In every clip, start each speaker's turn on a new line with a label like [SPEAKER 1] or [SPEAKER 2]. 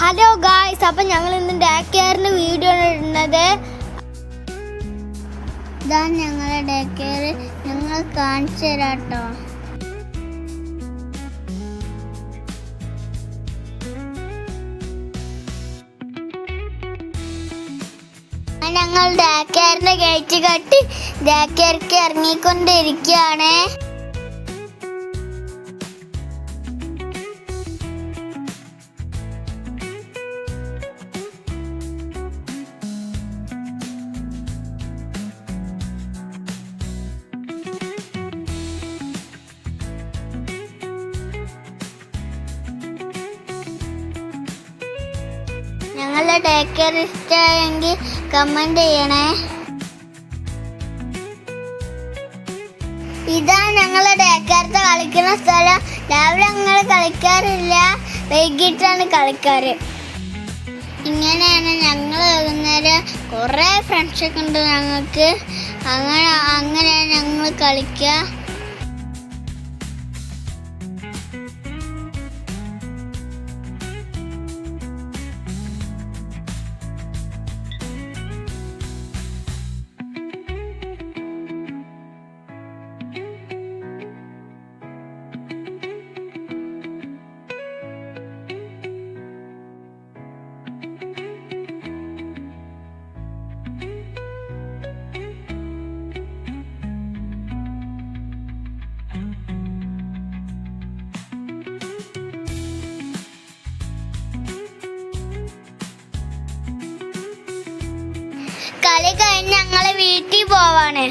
[SPEAKER 1] Hello guys അപ്പം ഞങ്ങൾ ഇന്ന് ഡേ വീഡിയോ ഇടുന്നത്. ഇതാണ് ഞങ്ങളുടെ ഡേ ഞങ്ങൾ കാണിച്ചു തരാം കേട്ടോ ഞങ്ങൾ ഡേ ഗേറ്റ് കട്ടി ഡേ കെയർക്ക് ഇറങ്ങിക്കൊണ്ടിരിക്കുകയാണ്. ഞങ്ങളുടെ ഡേ കെയർ ഇഷ്ടമായെങ്കിൽ കമന്റ് ചെയ്യണേ. ഇതാ ഞങ്ങളെ ഡേ കളിക്കുന്ന സ്ഥലം. രാവിലെ ഞങ്ങൾ കളിക്കാറില്ല വൈകിട്ടാണ് കളിക്കാറ്. ഇങ്ങനെയാണ് ഞങ്ങൾ വൈകുന്നേരം കുറേ ഫ്രണ്ട്സൊക്കെ ഉണ്ട് ഞങ്ങൾക്ക്. അങ്ങനെ അങ്ങനെയാണ് ഞങ്ങൾ കളിക്കുക. കളി കഴിഞ്ഞ് ഞങ്ങളെ വീട്ടിൽ പോവാണ്.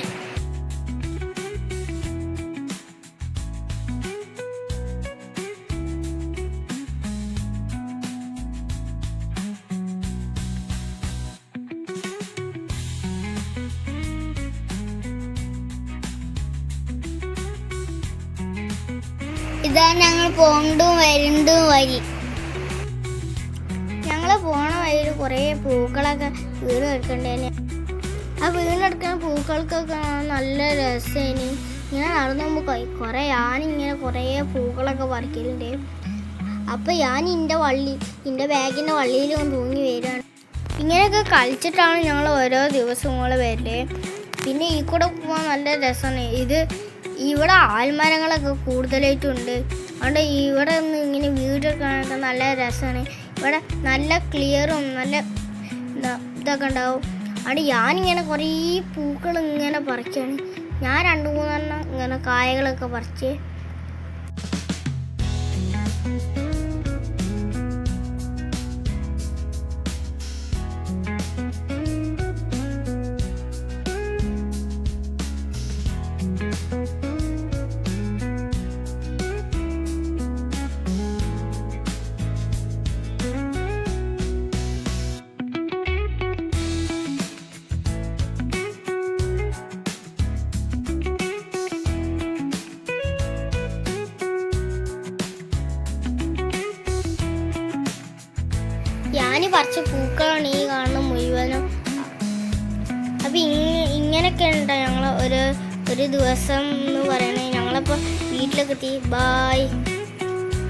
[SPEAKER 1] ഇതാ ഞങ്ങൾ പോണ്ടും വരണ്ടും വരി ഞങ്ങൾ പോണ വഴിയിൽ കുറേ പൂക്കളൊക്കെ വീട് എടുക്കണ്ടേന് ആ വീണ്ടെടുക്കുന്ന പൂക്കൾക്കൊക്കെ നല്ല രസമാണ് ഇങ്ങനെ നടന്നു പോകുമ്പോൾ കുറേ ഞാനിങ്ങനെ കുറേ പൂക്കളൊക്കെ പറിക്കലുണ്ട്. അപ്പൊ ഞാൻ എന്റെ വള്ളി എന്റെ ബാഗിന്റെ വള്ളിയിൽ തൂങ്ങി വരികയാണ് ഇങ്ങനെയൊക്കെ കളിച്ചിട്ടാണ് ഞങ്ങൾ ഓരോ ദിവസങ്ങൾ വരൽ. പിന്നെ ഈ കൂടെ പോകാൻ നല്ല രസമാണ് ഇത് ഇവിടെ ആൽമരങ്ങളൊക്കെ കൂടുതലായിട്ടുണ്ട്. അതുകൊണ്ട് ഇവിടെ നിന്ന് ഇങ്ങനെ വീട് കാണാൻ നല്ല രസമാണ് ഇവിടെ നല്ല ക്ലിയറും നല്ല ഇതൊക്കെ ഉണ്ടാവും. അവിടെ ഞാനിങ്ങനെ കുറേ പൂക്കൾ ഇങ്ങനെ പറിക്കാണ്. ഞാൻ രണ്ട് മൂന്നെണ്ണം ഇങ്ങനെ കായകളൊക്കെ പറിച്ച് ഞാൻ പറിച്ച പൂക്കളാണ് ഈ കാണുന്ന മുഴുവനും. അപ്പൊ ഇങ്ങ- ഇങ്ങനെയൊക്കെ ഉണ്ടോ ഞങ്ങൾ ഒരു ഒരു ദിവസം എന്ന് പറയണേ. ഞങ്ങളപ്പോൾ വീട്ടിലൊക്കെ എത്തി. ബായ്